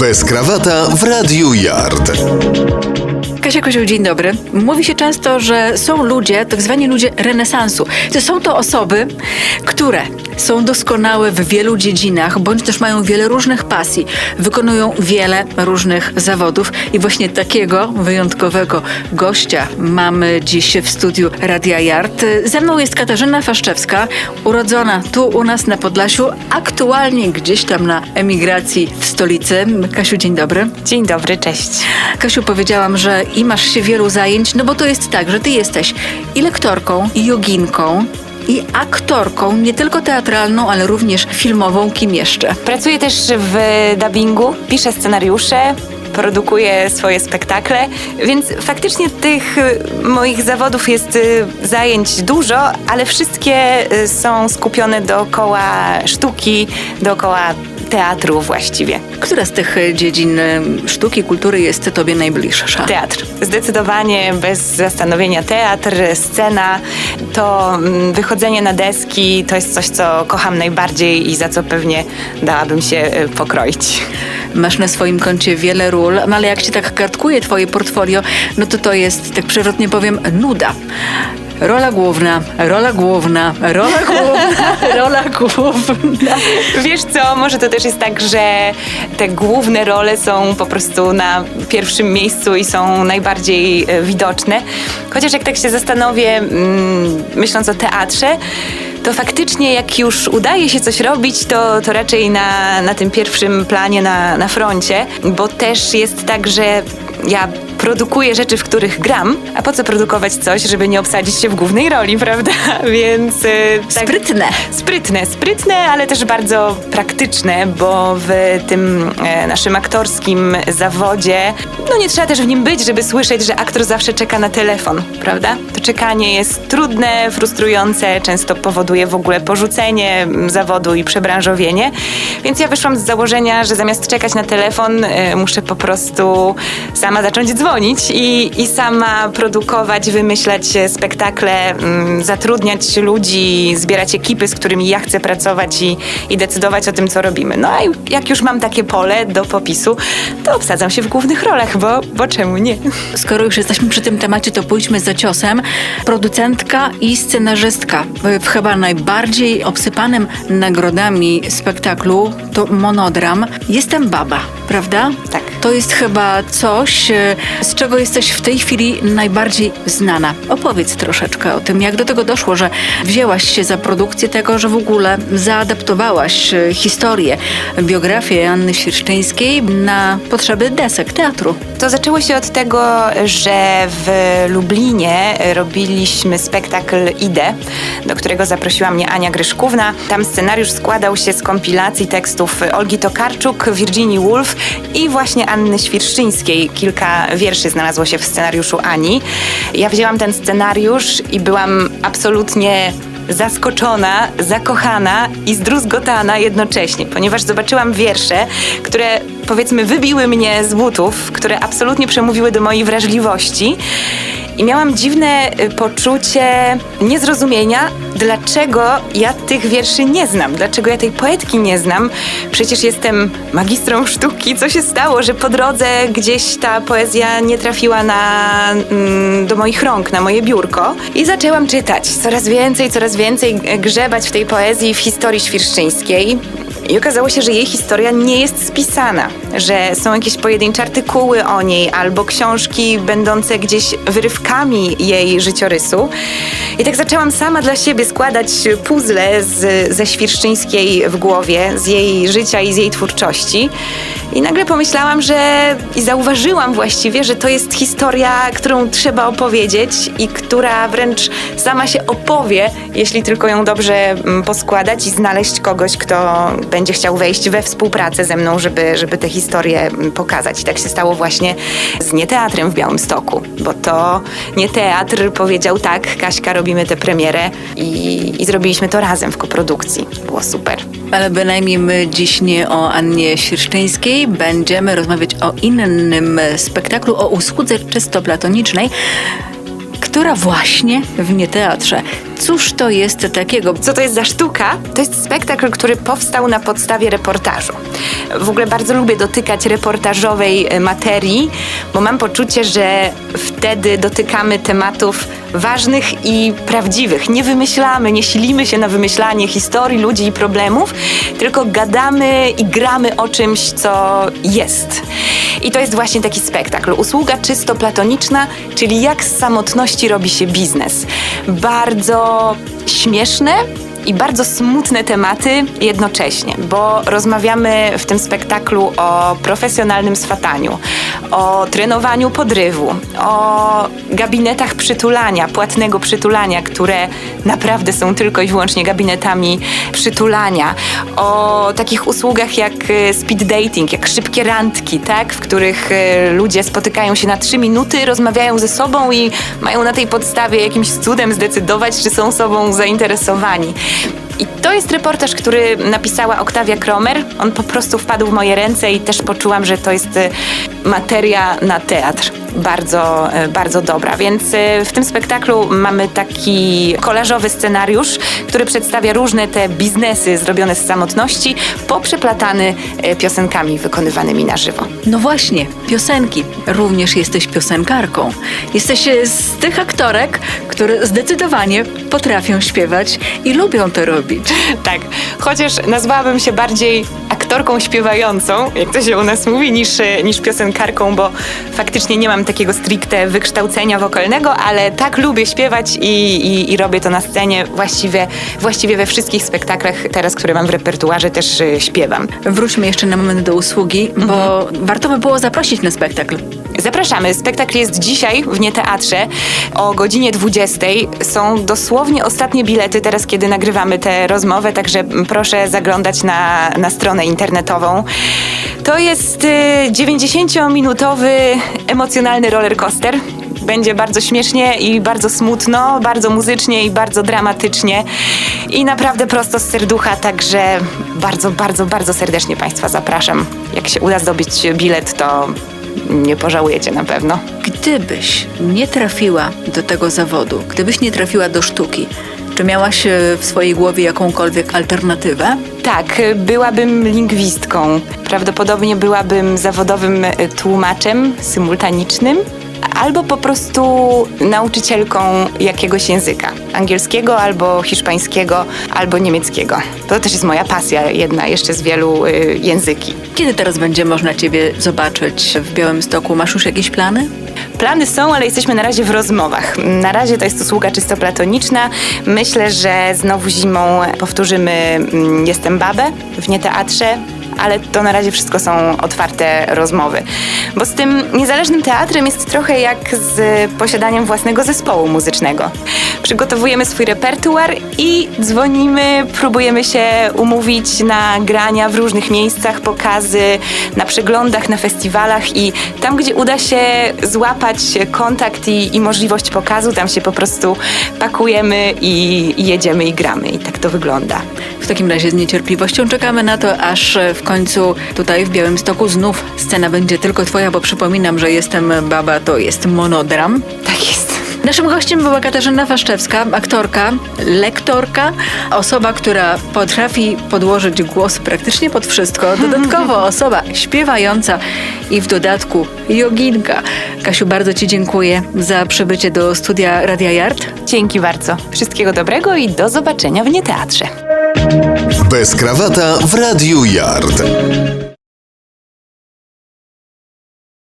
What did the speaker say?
Bez krawata w Radiu Yard. Kasia Kozioł, dzień dobry. Mówi się często, że są ludzie, tak zwani ludzie renesansu. To są to osoby, które są doskonałe w wielu dziedzinach, bądź też mają wiele różnych pasji, wykonują wiele różnych zawodów i właśnie takiego wyjątkowego gościa mamy dziś w studiu Radia Yard. Ze mną jest Katarzyna Faszczewska, urodzona tu u nas na Podlasiu, aktualnie gdzieś tam na emigracji w stolicy. Kasiu, dzień dobry. Dzień dobry, cześć. Kasiu, powiedziałam, że i masz się wielu zajęć, no bo to jest tak, że ty jesteś i lektorką, i joginką, i aktorką, nie tylko teatralną, ale również filmową, kim jeszcze. Pracuję też w dubbingu, piszę scenariusze, produkuję swoje spektakle, więc faktycznie tych y, moich zawodów jest y, zajęć dużo, ale wszystkie y, są skupione dookoła sztuki, dookoła teatru właściwie. Która z tych e, dziedzin e, sztuki, kultury jest tobie najbliższa? Teatr. Zdecydowanie bez zastanowienia teatr, scena, to mm, wychodzenie na deski to jest coś, co kocham najbardziej i za co pewnie dałabym się y, pokroić. Masz na swoim koncie wiele ról, no ale jak się tak kartkuje twoje portfolio, no to to jest, tak przewrotnie powiem, nuda. Rola główna, rola główna, rola główna, rola główna. Wiesz co, może to też jest tak, że te główne role są po prostu na pierwszym miejscu i są najbardziej e, widoczne. Chociaż jak tak się zastanowię, mm, myśląc o teatrze, to faktycznie jak już udaje się coś robić, to, to raczej na, na tym pierwszym planie, na, na froncie, bo też jest tak, że ja produkuję rzeczy, w których gram, a po co produkować coś, żeby nie obsadzić się w głównej roli, prawda? Więc... e, tak- Sprytne. Sprytne, sprytne, ale też bardzo praktyczne, bo w tym e, naszym aktorskim zawodzie, no nie trzeba też w nim być, żeby słyszeć, że aktor zawsze czeka na telefon, prawda? To czekanie jest trudne, frustrujące, często powoduje w ogóle porzucenie m, zawodu i przebranżowienie. Więc ja wyszłam z założenia, że zamiast czekać na telefon, e, muszę po prostu sama zacząć dzwonić i, i sama produkować, wymyślać spektakle, mm, zatrudniać ludzi, zbierać ekipy, z którymi ja chcę pracować i, i decydować o tym, co robimy. No i jak już mam takie pole do popisu, to obsadzam się w głównych rolach, bo, bo czemu nie? Skoro już jesteśmy przy tym temacie, to pójdźmy za ciosem. Producentka i scenarzystka w chyba najbardziej obsypanym nagrodami spektaklu to monodram. Jestem baba, prawda? Tak. To jest chyba coś, e, z czego jesteś w tej chwili najbardziej znana. Opowiedz troszeczkę o tym, jak do tego doszło, że wzięłaś się za produkcję tego, że w ogóle zaadaptowałaś e, historię, biografię Anny Świerszczyńskiej na potrzeby desek teatru. To zaczęło się od tego, że w Lublinie robiliśmy spektakl Idę, do którego zaprosiła mnie Ania Gryszkówna. Tam scenariusz składał się z kompilacji tekstów Olgi Tokarczuk, Virginii Woolf i właśnie Anny Świerszczyńskiej. Kilka wierszy znalazło się w scenariuszu Ani. Ja wzięłam ten scenariusz i byłam absolutnie zaskoczona, zakochana i zdruzgotana jednocześnie, ponieważ zobaczyłam wiersze, które powiedzmy wybiły mnie z butów, które absolutnie przemówiły do mojej wrażliwości. I miałam dziwne y, poczucie niezrozumienia, dlaczego ja tych wierszy nie znam, dlaczego ja tej poetki nie znam. Przecież jestem magistrą sztuki. Co się stało, że po drodze gdzieś ta poezja nie trafiła na, mm, do moich rąk, na moje biurko? I zaczęłam czytać coraz więcej, coraz więcej, grzebać w tej poezji, w historii świerszczyńskiej. I okazało się, że jej historia nie jest spisana, że są jakieś pojedyncze artykuły o niej albo książki będące gdzieś wyrywkami jej życiorysu. I tak zaczęłam sama dla siebie składać puzzle z, ze Świerszczyńskiej w głowie, z jej życia i z jej twórczości. I nagle pomyślałam, że i zauważyłam właściwie, że to jest historia, którą trzeba opowiedzieć i która wręcz sama się opowie, jeśli tylko ją dobrze mm, poskładać i znaleźć kogoś, kto będzie chciał wejść we współpracę ze mną, żeby, żeby tę historię mm, pokazać. I tak się stało właśnie z Nieteatrem w Białymstoku, bo to nie teatr powiedział tak, Kaśka, robimy tę premierę i, i zrobiliśmy to razem w koprodukcji. Było super. Ale bynajmniej my dziś nie o Annie Świerszczyńskiej, będziemy rozmawiać o innym spektaklu, o usłudze czysto platonicznej. która właśnie w nieteatrze. Cóż to jest takiego? Co to jest za sztuka? To jest spektakl, który powstał na podstawie reportażu. W ogóle bardzo lubię dotykać reportażowej e, materii, bo mam poczucie, że wtedy dotykamy tematów ważnych i prawdziwych. Nie wymyślamy, nie silimy się na wymyślanie historii, ludzi i problemów, tylko gadamy i gramy o czymś, co jest. I to jest właśnie taki spektakl. Usługa czysto platoniczna, czyli jak z samotności robi się biznes. Bardzo śmieszne, i bardzo smutne tematy jednocześnie, bo rozmawiamy w tym spektaklu o profesjonalnym swataniu, o trenowaniu podrywu, o gabinetach przytulania, płatnego przytulania, które naprawdę są tylko i wyłącznie gabinetami przytulania, o takich usługach jak e, speed dating, jak szybkie randki, tak, w których e, ludzie spotykają się na trzy minuty, rozmawiają ze sobą i mają na tej podstawie jakimś cudem zdecydować, czy są sobą zainteresowani. I to jest reportaż, który napisała Oktawia Kromer. On po prostu wpadł w moje ręce i też poczułam, że to jest e, materia na teatr. Bardzo, e, bardzo dobra. Więc e, w tym spektaklu mamy taki kolażowy scenariusz, który przedstawia różne te biznesy zrobione z samotności, poprzeplatany e, piosenkami wykonywanymi na żywo. No właśnie, piosenki. Również jesteś piosenkarką. Jesteś z tych aktorek, które zdecydowanie potrafią śpiewać i lubią to robić. Tak, chociaż nazwałabym się bardziej aktorką śpiewającą, jak to się u nas mówi, niż, niż piosenkarką, bo faktycznie nie mam takiego stricte wykształcenia wokalnego, ale tak lubię śpiewać i, i, i robię to na scenie. Właściwie, właściwie we wszystkich spektaklach teraz, które mam w repertuarze, też y, śpiewam. Wróćmy jeszcze na moment do usługi, bo warto by było zaprosić na spektakl. Zapraszamy. Spektakl jest dzisiaj w Nieteatrze o godzinie 20. Są dosłownie ostatnie bilety teraz, kiedy nagrywamy tę rozmowę, także proszę zaglądać na, na stronę internetową. To jest y, 90-minutowy emocjonalny roller coaster. Będzie bardzo śmiesznie i bardzo smutno, bardzo muzycznie i bardzo dramatycznie i naprawdę prosto z serducha, także bardzo, bardzo, bardzo serdecznie Państwa zapraszam. Jak się uda zdobyć bilet, to nie pożałujecie na pewno. Gdybyś nie trafiła do tego zawodu, gdybyś nie trafiła do sztuki, czy miałaś e, w swojej głowie jakąkolwiek alternatywę? Tak, byłabym lingwistką. Prawdopodobnie byłabym zawodowym e, tłumaczem symultanicznym. Albo po prostu nauczycielką jakiegoś języka. Angielskiego, albo hiszpańskiego, albo niemieckiego. To też jest moja pasja, jedna jeszcze z wielu y, języki. Kiedy teraz będzie można Ciebie zobaczyć w Białymstoku? Masz już jakieś plany? Plany są, ale jesteśmy na razie w rozmowach. Na razie to jest usługa czysto platoniczna. Myślę, że znowu zimą powtórzymy mm, Jestem babę w nieteatrze, ale to na razie wszystko są otwarte rozmowy. Bo z tym niezależnym teatrem jest trochę jak z posiadaniem własnego zespołu muzycznego. Przygotowujemy swój repertuar i dzwonimy, próbujemy się umówić na grania w różnych miejscach, pokazy, na przeglądach, na festiwalach i tam, gdzie uda się złapać kontakt i, i możliwość pokazu, tam się po prostu pakujemy i, jedziemy i gramy. I tak to wygląda. W takim razie z niecierpliwością czekamy na to, aż w końcu tutaj w Białymstoku znów scena będzie tylko Twoja, bo przypominam, że jestem baba, to jest monodram. Tak jest. Naszym gościem była Katarzyna Waszczewska, aktorka, lektorka, osoba, która potrafi podłożyć głos praktycznie pod wszystko. Dodatkowo osoba śpiewająca i w dodatku joginka. Kasiu, bardzo Ci dziękuję za przybycie do studia Radia Yard. Dzięki bardzo. Wszystkiego dobrego i do zobaczenia w nieteatrze. Bez krawata w Radiu Yard.